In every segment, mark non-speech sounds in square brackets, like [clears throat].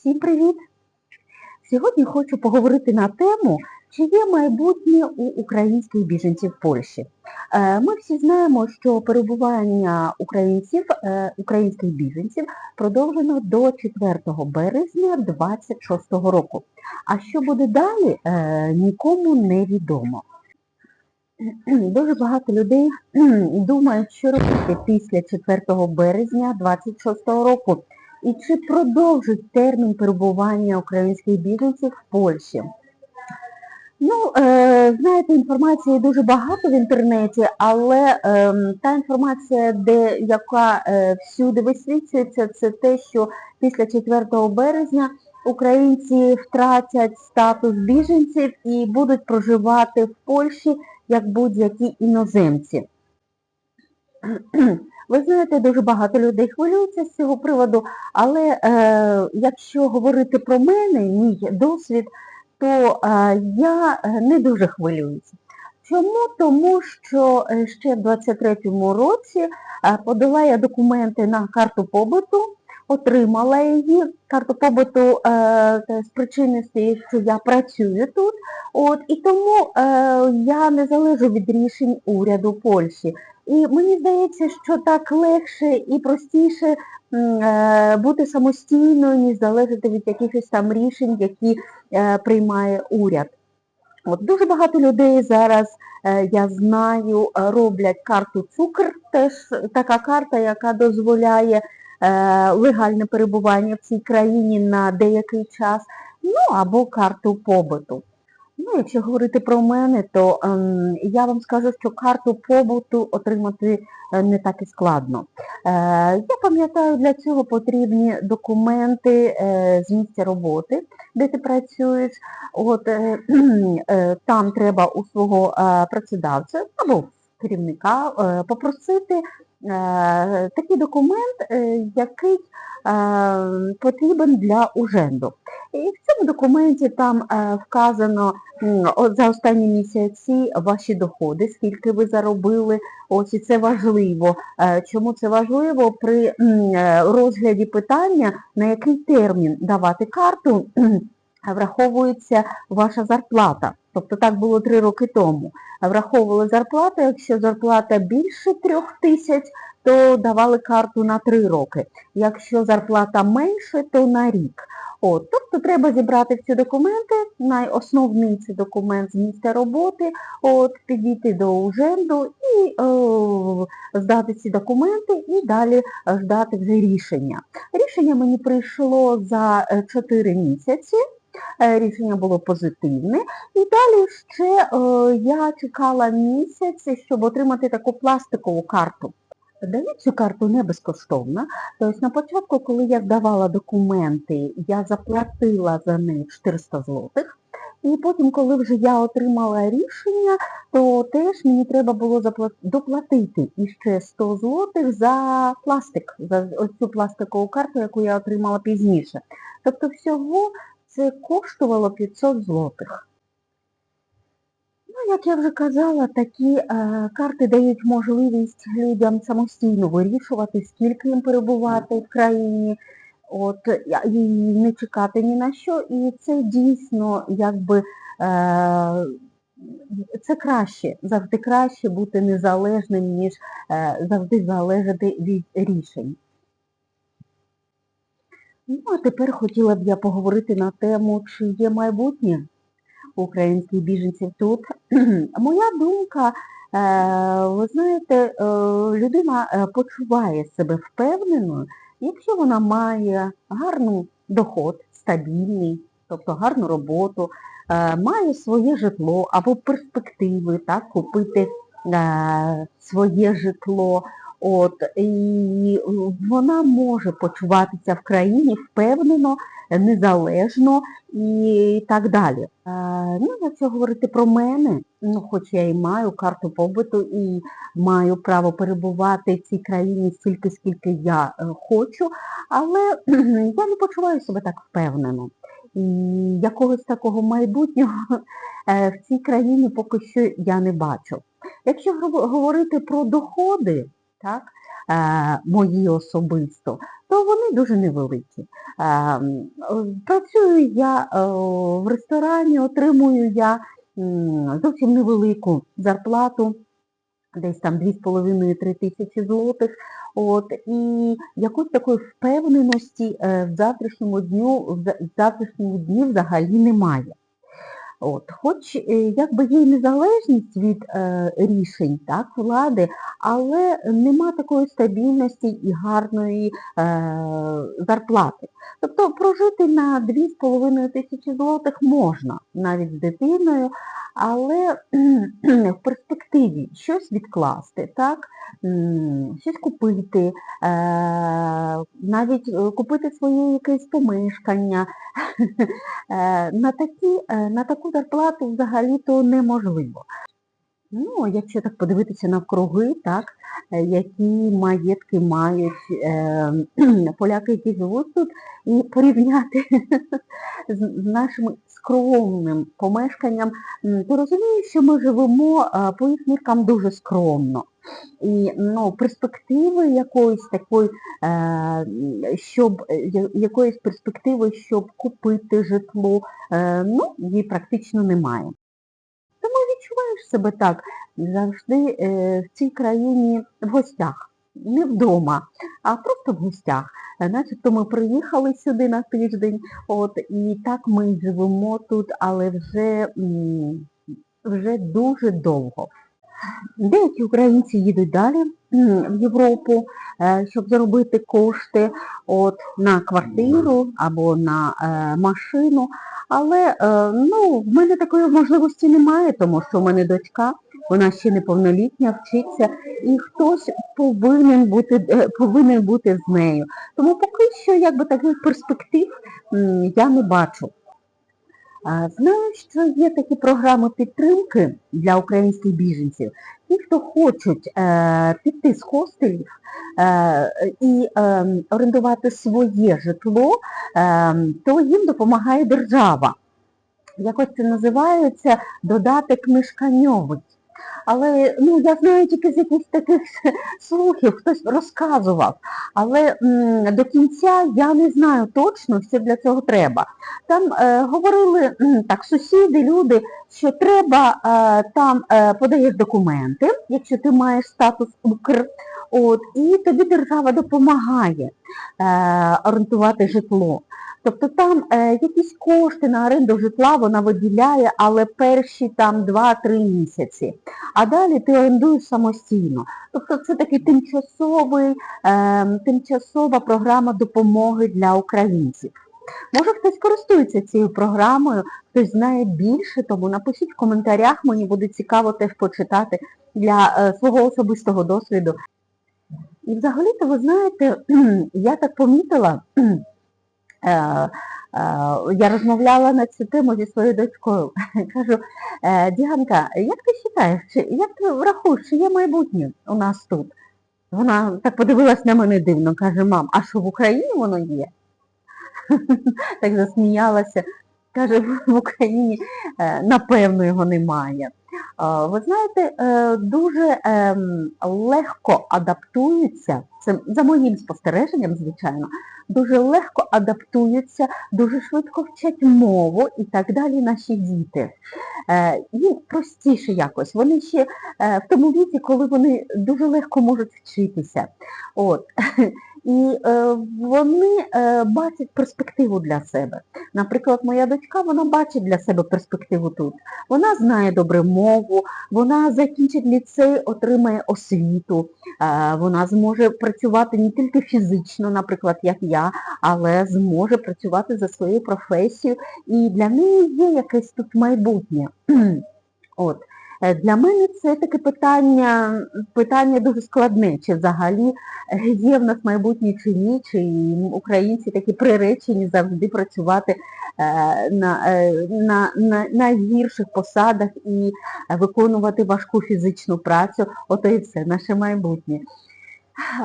Всім привіт! Сьогодні хочу поговорити на тему, чи є майбутнє у українських біженців Польщі. Е, Ми всі знаємо, що перебування українців, е, українських біженців продовжено до 4 березня 26 року. А що буде далі, е, нікому не відомо. [clears throat] Дуже багато людей [clears throat] думають, що робити після 4 березня 26 року і чи продовжить термін перебування українських біженців в Польщі. Ну, е, знаєте, інформації дуже багато в інтернеті, але е, та інформація, де, яка е, всюди висвітлюється, це те, що після 4 березня українці втратять статус біженців і будуть проживати в Польщі як будь-які іноземці. Ви знаєте, дуже багато людей хвилюються з цього приводу, але е, якщо говорити про мене, мій досвід, то е, я е, не дуже хвилююся. Чому? Тому що е, ще в 23-му році е, подала я документи на карту побуту, отримала її. Карту побуту з причини стоїть, що я працюю тут, от, і тому я не залежу від рішень уряду Польщі. І мені здається, що так легше і простіше е, бути самостійною, ніж залежати від якихось там рішень, які е, приймає уряд. От дуже багато людей зараз, е, я знаю, роблять карту цукр, теж така карта, яка дозволяє легальне перебування в цій країні на деякий час, ну або карту побуту. Ну, якщо говорити про мене, то ем, я вам скажу, що карту побуту отримати е, не так і складно. Е, я пам'ятаю, для цього потрібні документи е, з місця роботи, де ти працюєш. От, е, [clears throat] е, там треба у свого е, працедавця або керівника е, попросити такий документ, е, який е, потрібен для уженду. І в цьому документі там е, вказано за останні місяці ваші доходи, скільки ви заробили. Ось і це важливо. Е, Чому це важливо? При е, розгляді питання, на який термін давати карту, враховується ваша зарплата. Тобто так було три роки тому. Враховували зарплату, якщо зарплата більше трьох тисяч, то давали карту на три роки. Якщо зарплата менше, то на рік. От, тобто треба зібрати всі документи, найосновний це документ з місця роботи, от, підійти до уженду і о, здати ці документи і далі е, ждати вже рішення. Рішення мені прийшло за 4 місяці. Е, Рішення було позитивне. І далі ще е, я чекала місяць, щоб отримати таку пластикову карту. Дають цю карту не безкоштовно. Тобто на початку, коли я здавала документи, я заплатила за них 400 злотих. І потім, коли вже я отримала рішення, то теж мені треба було доплатити іще 100 злотих за пластик, за ось цю пластикову карту, яку я отримала пізніше. Тобто всього це коштувало 500 злотих. Ну, як я вже казала, такі е, карти дають можливість людям самостійно вирішувати, скільки їм перебувати в країні, от, і не чекати ні на що. І це дійсно якби е, це краще, завжди краще бути незалежним, ніж е, завжди залежати від рішень. Ну, а тепер хотіла б я поговорити на тему, чи є майбутнє українських біженців тут. [clears throat] Моя думка, е, ви знаєте, е, людина е, почуває себе впевненою, якщо вона має гарний доход, стабільний, тобто гарну роботу, має своє житло або перспективи так, купити своє житло. От, і вона може почуватися в країні впевнено, незалежно і так далі. Е, ну, якщо говорити про мене, ну, хоч я і маю карту побуту і маю право перебувати в цій країні стільки, скільки я е, хочу, але [clears throat] я не почуваю себе так впевнено. І якогось такого майбутнього е, в цій країні поки що я не бачу. Якщо говорити про доходи, так, мої особисто, то вони дуже невеликі. Е, е, Працюю я е, в ресторані, отримую я зовсім невелику зарплату, десь там 2,5-3 тисячі злотих. От, і якоїсь такої впевненості е, в завтрашньому дню, в завтрашньому дні взагалі немає. От, хоч е, якби є незалежність від е, рішень так, влади, але нема такої стабільності і гарної е, зарплати. Тобто прожити на 2,5 тисячі злотих можна, навіть з дитиною, але [clears throat] в перспективі щось відкласти, так, щось купити, е, навіть е, купити своє якесь помешкання, [laughs] Е, на, такі, на таку зарплату взагалі-то неможливо. Ну, якщо так подивитися навкруги, так, які маєтки мають е, поляки, які живуть тут, і порівняти [laughs] з, з нашим скромним помешканням, м, то розумію, що ми живемо е, по їх міркам дуже скромно. І ну, перспективи якоїсь такої, е, щоб е, якоїсь перспективи, щоб купити житло, ну, її практично немає. Тому відчуваєш себе так завжди в цій країні в гостях, не вдома, а просто в гостях. Е, Начебто ми приїхали сюди на тиждень, от, і так ми живемо тут, але вже, вже дуже довго. Деякі українці їдуть далі в Європу, е, щоб заробити кошти от, на квартиру або на е, машину. Але ну, в мене такої можливості немає, тому що в мене дочка, вона ще неповнолітня, вчиться, і хтось повинен бути, е, повинен бути з нею. Тому поки що якби таких перспектив я не бачу. Знаю, що є такі програми підтримки для українських біженців. Ті, хто хочуть е, піти з хостелів е, і е, орендувати своє житло, е, то їм допомагає держава. Якось це називається додаток мешканьовий. Але ну, я знаю тільки з якихось таких [laughs] слухів, хтось розказував. Але м, до кінця я не знаю точно, що для цього треба. Там е, говорили м, так, сусіди, люди, що треба е, там е, подаєш документи, якщо ти маєш статус Укр, от, і тобі держава допомагає е, орендувати житло. Тобто там е, якісь кошти на оренду житла вона виділяє, але перші там 2-3 місяці. А далі ти орендуєш самостійно. Тобто це такий е, тимчасова програма допомоги для українців. Може хтось користується цією програмою, хтось знає більше, тому напишіть в коментарях, мені буде цікаво теж почитати для е, свого особистого досвіду. І взагалі-то, ви знаєте, [clears throat] я так помітила, [clears throat] е, е, я розмовляла на цю тему зі своєю дочкою. [laughs] Кажу, «Е, Діанка, як ти вважаєш, чи як ти врахуєш, чи є майбутнє у нас тут? Вона так подивилась на мене дивно, каже, мам, а що в Україні воно є? [laughs] так засміялася. Каже, в Україні напевно його немає. Ви знаєте, е, дуже ем, легко адаптуються, це за моїм спостереженням, звичайно, дуже легко адаптуються, дуже швидко вчать мову і так далі наші діти. Е, Їм простіше якось. Вони ще е, в тому віці, коли вони дуже легко можуть вчитися. От. [laughs] І е, вони е, бачать перспективу для себе. Наприклад, моя дочка, вона бачить для себе перспективу тут. Вона знає добре мову, вона закінчить ліцей, отримає освіту, е, вона зможе працювати не тільки фізично, наприклад, як я, але зможе працювати за своєю професією. І для неї є якесь тут майбутнє. [clears throat] От. Е, Для мене це таке питання, питання дуже складне, чи взагалі е, є в нас майбутнє чи ні, чи українці такі приречені завжди працювати е, на, на, на найгірших посадах і виконувати важку фізичну працю. Ото і все, наше майбутнє.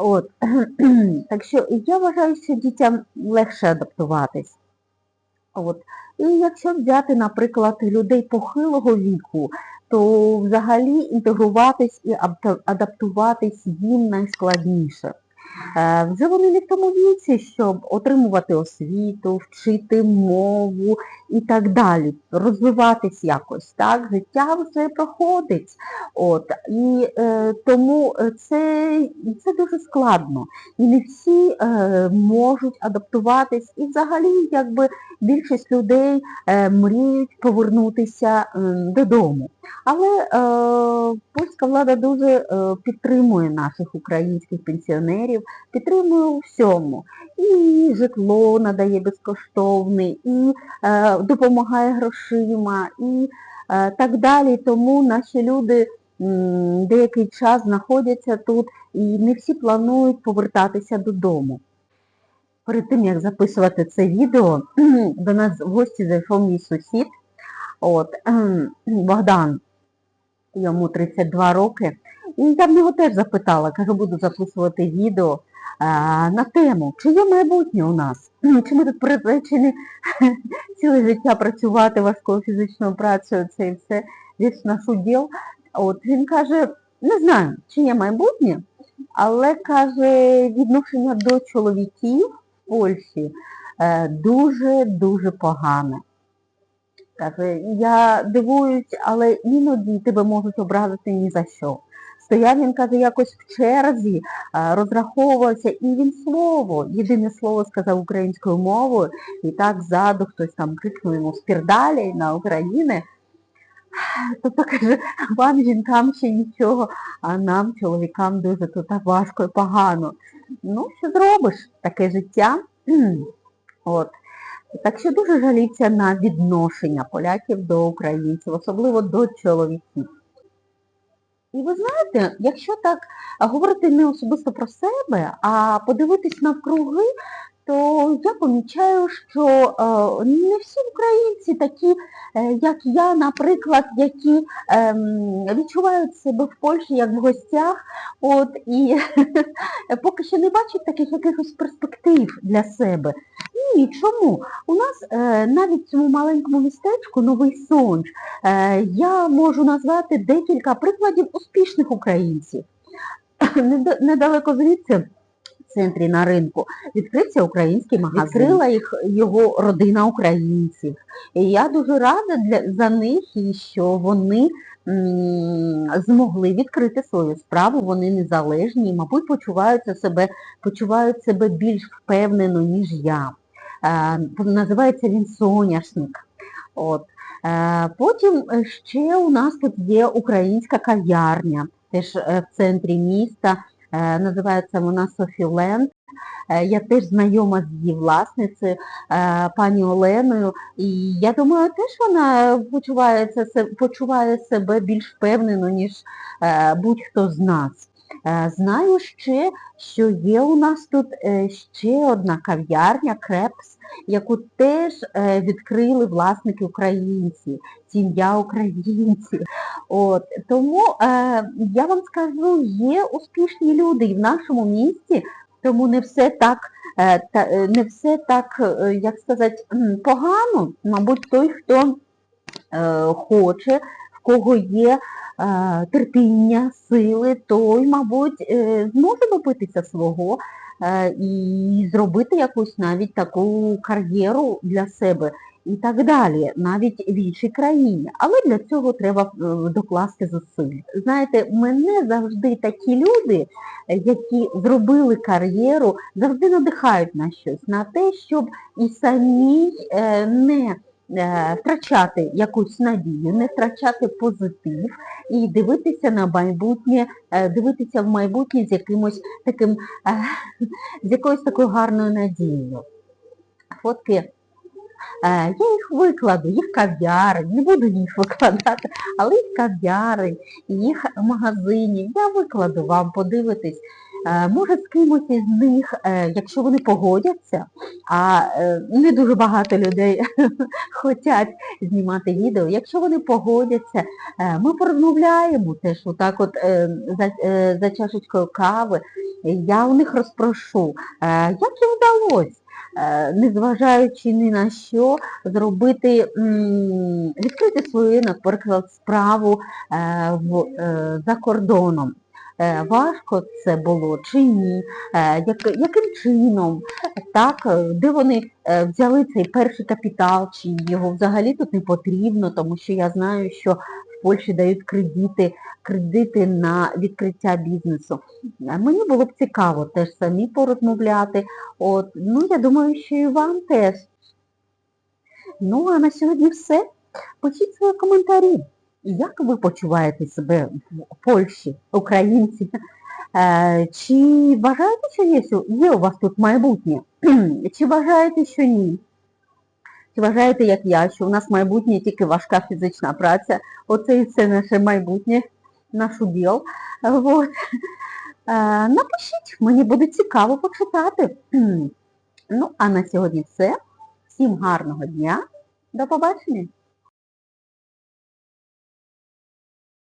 От. [clears throat] Так що я вважаю, що дітям легше адаптуватись. От. І якщо взяти, наприклад, людей похилого віку, то взагалі інтегруватись і адаптуватись їм найскладніше. Е, Вже вони не в тому віці, щоб отримувати освіту, вчити мову і так далі, розвиватись якось. Так, життя вже проходить. От, і е, тому е, це, це дуже складно. І не всі е, можуть адаптуватись. І взагалі, якби більшість людей е, мріють повернутися е, додому. Але е, польська влада дуже е, підтримує наших українських пенсіонерів, підтримує у всьому. І житло надає безкоштовне, і е, допомагає грошима, і е, так далі. Тому наші люди деякий час знаходяться тут і не всі планують повертатися додому. Перед тим, як записувати це відео, [clears throat] до нас в гості зайшов мій сусід. От, [clears throat] Богдан, йому 32 роки. І я в нього теж запитала, кажу, буду записувати відео на тему, чи є майбутнє у нас, [clears throat] чи ми тут приречені [laughs] ціле життя працювати важкою фізичною працею, це і все весь наш уділ. От він каже, не знаю, чи є майбутнє, але каже, відношення до чоловіків в Польщі е, дуже-дуже погане. Каже, я дивуюсь, але іноді тебе можуть образити ні за що. Стояв він, каже, якось в черзі, розраховувався, і він слово, єдине слово сказав українською мовою, і так ззаду хтось там крикнув йому спірдаляй на Україні. Тобто каже, вам жінкам ще нічого, а нам, чоловікам, дуже тут важко і погано. Ну, що зробиш? Таке життя. [clears throat] От. Так що дуже жаліться на відношення поляків до українців, особливо до чоловіків. І ви знаєте, якщо так говорити не особисто про себе, а подивитись навкруги, то я помічаю, що е, не всі українці такі, е, як я, наприклад, які ем, відчувають себе в Польщі як в гостях, от і [laughs] поки що не бачать таких якихось перспектив для себе. Ні, чому? У нас е, навіть в цьому маленькому містечку Новий Сонж я можу назвати декілька прикладів успішних українців. [coughs] Недалеко звідси, центрі на ринку, відкрився український магазин. Відкрила їх його родина українців. І я дуже рада для, за них, і що вони змогли відкрити свою справу, вони незалежні, і, мабуть, почуваються себе, почувають себе більш впевнено, ніж я. Е, називається він соняшник. От. Е, потім ще у нас тут є українська кав'ярня, теж е, в центрі міста. Е, називається вона Софіленд. Лен. Я теж знайома з її власницею, е, пані Оленою, і я думаю, теж вона почувається, почуває себе більш впевнено, ніж е, будь-хто з нас. Е, Знаю ще, що є у нас тут е, ще одна кав'ярня Крепс, яку теж е, відкрили власники українці, сім'я українців. От, тому я вам скажу, є успішні люди і в нашому місті, тому не все так, та, не все так, як сказати, погано. Мабуть, той, хто хоче, кого є е, терпіння, сили, той, мабуть, е, зможе добитися свого е, і зробити якусь навіть таку кар'єру для себе і так далі, навіть в іншій країні. Але для цього треба докласти зусиль. Знаєте, мене завжди такі люди, які зробили кар'єру, завжди надихають на щось, на те, щоб і самі не втрачати якусь надію, не втрачати позитив і дивитися на майбутнє, е, дивитися в майбутнє з якимось таким, е, з якоюсь такою гарною надією. Фотки, е, я їх викладу, їх кав'ярень, не буду їх викладати, але їх кав'ярень, їх магазинів, я викладу вам, подивитись. Е, Може з кимось із них, е, якщо вони погодяться, а е, не дуже багато людей [laughs] хочуть знімати відео, якщо вони погодяться, ми порозмовляємо теж отак от за, за чашечкою кави, я у них розпрошу, як їм вдалося. незважаючи ні на що, зробити, відкрити свою, наприклад, справу за кордоном. Е, Важко це було чи ні, Е, як, яким чином, так, е, де вони взяли цей перший капітал, чи його взагалі тут не потрібно, тому що я знаю, що в Польщі дають кредити, кредити на відкриття бізнесу. Мені було б цікаво теж самі порозмовляти. От, ну, я думаю, що і вам теж. Ну, а на сьогодні все. Пишіть свої коментарі. Як ви почуваєте себе в Польщі, українці? Е, Чи вважаєте, що є, є у вас тут майбутнє? [clears throat] Чи вважаєте, що ні? Чи вважаєте, як я, що у нас майбутнє тільки важка фізична праця? Оце і все наше майбутнє, наш уділ. Вот. Е, Напишіть, мені буде цікаво почитати. [clears throat] Ну, а на сьогодні все. Всім гарного дня. До побачення.